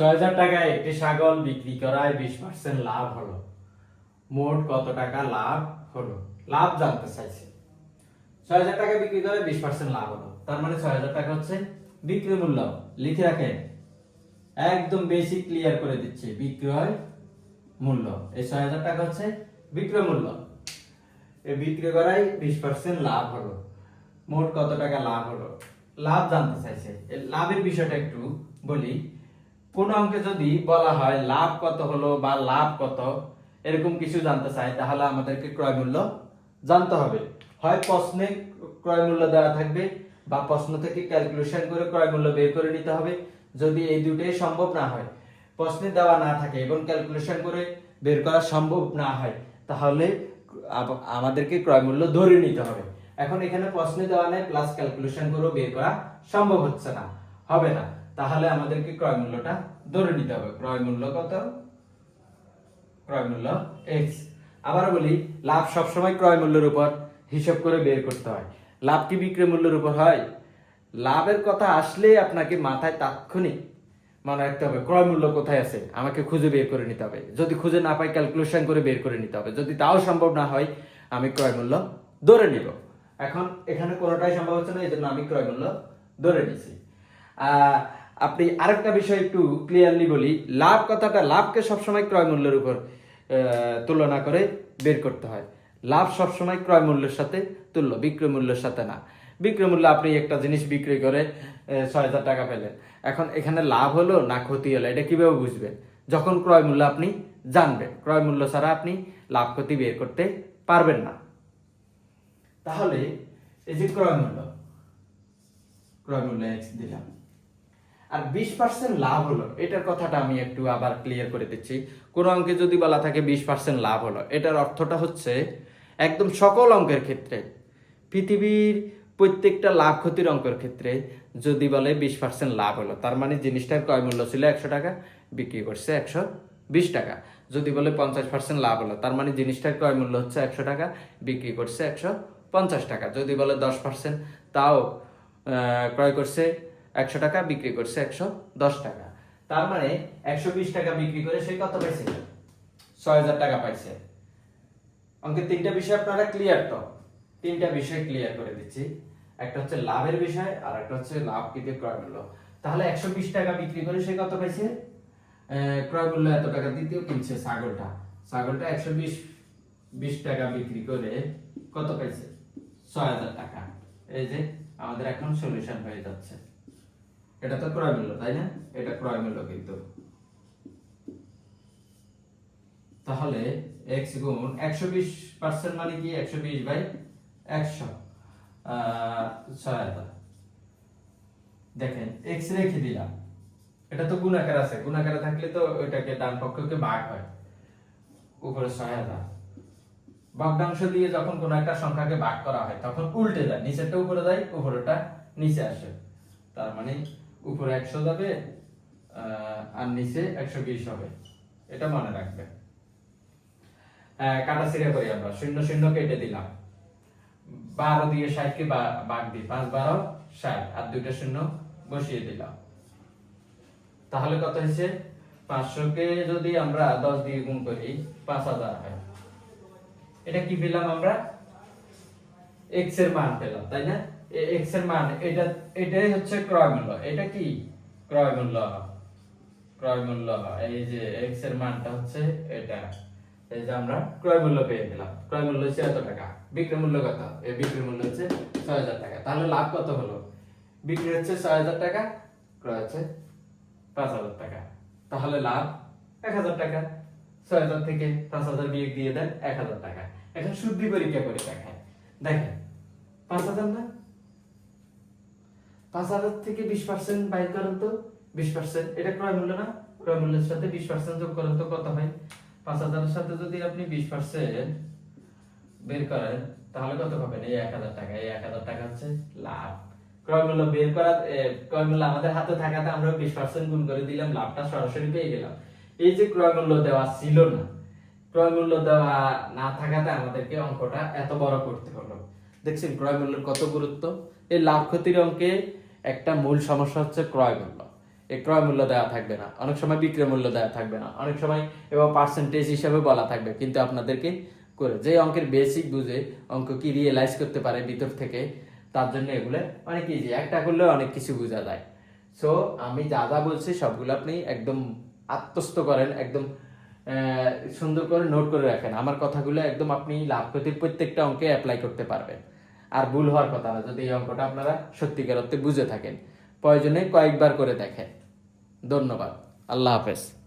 ছয় হাজার টাকায় একটি ছাগল বিক্রি করায় বিশ পার্সেন্ট লাভ হলো। মোট কত টাকা লাভ হলো? লাভ জানতে চাইছে। ছয় হাজার টাকা বিক্রি করে বিশ পার্সেন্ট লাভ হলো। তার মানে ছয় হাজার টাকা হচ্ছে বিক্রি মূল্য। লিখে রাখেন। একদম বেশি ক্লিয়ার করে দিচ্ছি, বিক্রয় মূল্য। এই ছয় হাজার টাকা হচ্ছে বিক্রয় মূল্য। এই বিক্রি করাই বিশ পার্সেন্ট লাভ হলো। মোট কত টাকা লাভ হলো? লাভ জানতে চাইছে। লাভের বিষয়টা একটু বলি। কোন অঙ্কে যদি বলা হয় লাভ কত হলো বা লাভ কত, এরকম কিছু জানতে চাই, তাহলে আমাদেরকে ক্রয় মূল্য জানতে হবে। হয় প্রশ্নে ক্রয় মূল্য দেওয়া থাকবে বা প্রশ্ন থেকে ক্যালকুলেশন করে ক্রয় মূল্য বের করে নিতে হবে, যদি এই দুটোই সম্ভব না হয়। প্রশ্নে দেওয়া না থাকে এবং ক্যালকুলেশন করে বের করা সম্ভব না হয়, তাহলে আমাদেরকে ক্রয় মূল্য ধরে নিতে হবে। এখন এখানে প্রশ্নে দেওয়া নেই প্লাস ক্যালকুলেশন করে বের করা সম্ভব হচ্ছে না, হবে না। তাহলে আমাদেরকে ক্রয় মূল্যটা ধরে নিতে হবে। ক্রয় মূল্য কত? ক্রয় মূল্য এক্স আবার বলি, লাভ সবসময় ক্রয় মূল্যের উপর হিসাব করে বের করতে হয়। লাভ কি বিক্রয় মূল্যের উপর হয়? লাভের কথা আসলে আপনাকে মাথায় তাৎক্ষণিক মনে রাখতে হবে, ক্রয় মূল্য কোথায় আছে? আমাকে খুঁজে বের করে নিতে হবে। যদি খুঁজে না পাই ক্যালকুলেশন করে বের করে নিতে হবে। যদি তাও সম্ভব না হয়, আমি ক্রয় মূল্য ধরে নিব। এখন এখানে কোনোটাই সম্ভব হচ্ছে না এই জন্য আমি ক্রয় মূল্য ধরে নিছি। আপনি আরেকটা বিষয় একটু ক্লিয়ারলি বলি। লাভ কথাটা লাভকে সবসময় ক্রয় মূল্যের উপর তুলনা করে বের করতে হয়। লাভ সবসময় ক্রয় মূল্যের সাথে তুল্য, বিক্রয় মূল্যের সাথে না। বিক্রয় মূল্য আপনি একটা জিনিস বিক্রি করে ছয় হাজার টাকা পেলেন। এখন এখানে লাভ হলো না ক্ষতি হলো, এটা কীভাবে বুঝবেন? যখন ক্রয় মূল্য আপনি জানবেন, ক্রয় মূল্য ছাড়া আপনি লাভ ক্ষতি বের করতে পারবেন না। তাহলে এই যে ক্রয় মূল্য ক্রয় মূল্য দিলাম। আর বিশ পার্সেন্ট লাভ হলো। এটার কথাটা আমি একটু আবার ক্লিয়ার করে দিচ্ছি। কোন অঙ্কে যদি বলা থাকে বিশ পার্সেন্ট লাভ হলো। এটার অর্থটা হচ্ছে একদম সকল অঙ্কের ক্ষেত্রে, পৃথিবীর প্রত্যেকটা লাভ ক্ষতির অঙ্কের ক্ষেত্রে যদি বলে বিশ পার্সেন্ট লাভ হলো, তার মানে জিনিসটার ক্রয় মূল্য ছিল একশো টাকা, বিক্রি করছে একশো বিশ টাকা। যদি বলে পঞ্চাশ পার্সেন্ট লাভ হলো, তার মানে জিনিসটার ক্রয় মূল্য হচ্ছে একশো টাকা, বিক্রি করছে একশো পঞ্চাশ টাকা। যদি বলে দশ পার্সেন্ট তাও ক্রয় করছে একশো টাকা বিক্রি করছে একশো দশ টাকা। তার মানে একশো বিশ টাকা বিক্রি করে সে কত পাইছে? ছয় হাজার টাকা পাইছে। অঙ্কের তিনটা বিষয় আপনারা ক্লিয়ার তো? তিনটা বিষয় ক্লিয়ার করে দিচ্ছি। একটা হচ্ছে লাভের বিষয়, আর একটা হচ্ছে লাভ কিন্তু ক্রয় মূল্য। তাহলে একশো বিশ টাকা বিক্রি করে সে কত পাইছে? ক্রয় মূল্য এত টাকা দ্বিতীয় কিনছে ছাগলটা। ছাগলটা একশো বিশ বিশ টাকা বিক্রি করে কত পাইছে? ছয় হাজার টাকা। এই যে আমাদের এখন সলিউশন হয়ে যাচ্ছে। এটা তো ক্রয় মূল্য, তাই না? এটা ক্রয় মূল্য কিন্তু। তাহলে এক্স গুণ একশো বিশ পার্সেন্ট মানে কি? একশো বিশ বাই একশো। ছয় হাজার দেখেন এক্স রেখে দিলাম। এটা তো গুণাকার আছে। গুণাকারে থাকলে তো ওইটাকে ডান পক্ষকে ভাগ হয়। উপরে হাজার ভগ্নাংশ দিয়ে যখন কোনো একটা সংখ্যাকে ভাগ করা হয়, তখন উল্টে যায় নিচেরটা উপরে যায় উপরেটা নিচে আসে। তার মানে উপরে একশো যাবে আর নিচে একশো বিশ হবে। এটা মনে রাখবে। কাটা সিরা করি আমরা। শূন্য শূন্য কেটে দিলাম। বারো দিয়ে ষাটকে বা- ভাগ দিই। পাঁচ বারো, ষাট। আর দুইটা শূন্য বসিয়ে দিলাম। তাহলে কত হয়েছে? পাঁচশোকে যদি আমরা দশ দিয়ে গুণ করি, পাঁচ হাজার হয়। এটা কি পেলাম আমরা? এক্সের মান পেলাম, তাই না? এক্সের মান, এটা, এটাই হচ্ছে ক্রয় মূল্য। এটা কি? ক্রয় মূল্য। ক্রয় মূল্য। এই যে এক্সের মানটা হচ্ছে এটা। এই যে আমরা ক্রয় মূল্য পেয়ে গেলাম। ক্রয় মূল্য হচ্ছে এত টাকা। বিক্রয় মূল্য কত? এই বিক্রয় মূল্য হচ্ছে ছয় হাজার টাকা। তাহলে লাভ কত হলো? বিক্রি হচ্ছে ছয় হাজার টাকা, ক্রয় হচ্ছে পাঁচ হাজার টাকা। তাহলে লাভ এক হাজার টাকা। ছয় হাজার থেকে পাঁচ হাজার বিয়ে দিয়ে দেন এক হাজার টাকা। এখন শুদ্ধি পরীক্ষা করে দেখেন দেখেন, পাঁচ হাজার না? পাঁচ হাজার থেকে বিশ পার্সেন্ট বাইর করেন তো? বিশ পার্সেন্ট এটা ক্রয় মূল্য না? ক্রয় মূল্যের সাথে বিশ পার্সেন্ট যোগ করেন তো কত হয়? পাঁচ হাজারের সাথে যদি আপনি বিশ পার্সেন্ট বের করেন, তাহলে কত পাবেন? এই এক হাজার টাকা। এই এক হাজার টাকা হচ্ছে লাভ। ক্রয় মূল্য বের করা ক্রয় মূল্য আমাদের হাতে থাকাতে আমরা বিশ পার্সেন্ট গুণ করে দিলাম, লাভটা সরাসরি পেয়ে গেলাম। এই যে ক্রয় মূল্য দেওয়া ছিল না, ক্রয় মূল্য দেওয়া না থাকাতে আমাদেরকে অঙ্কটা এত বড় করতে হলো। দেখছেন, ক্রয় মূল্যের কত গুরুত্ব? এই লাভ ক্ষতির অঙ্কে একটা মূল সমস্যা হচ্ছে ক্রয় মূল্য। এই ক্রয় মূল্য দেওয়া থাকবে না। অনেক সময় বিক্রয় মূল্য দেওয়া থাকবে না। অনেক সময় এবং পার্সেন্টেজ হিসাবে বলা থাকবে। কিন্তু আপনাদেরকে করে যে অঙ্কের বেসিক বুঝে অঙ্ক কি রিয়েলাইজ করতে পারে ভিতর থেকে, তার জন্য এগুলো অনেক ইজি একটা করলে অনেক কিছু বোঝা যায়। সো আমি যা যা বলছি সবগুলো আপনি একদম আত্মস্থ করেন, একদম সুন্দর করে নোট করে রাখেন। আমার কথাগুলো একদম আপনি লাভ ক্ষতির প্রত্যেকটা অঙ্কে অ্যাপ্লাই করতে পারবেন। আর ভুল হওয়ার কথা না, যদি এই অঙ্কটা আপনারা সত্যিকার অর্থে বুঝে থাকেন। প্রয়োজনে কয়েকবার করে দেখেন। ধন্যবাদ। আল্লাহ হাফেজ।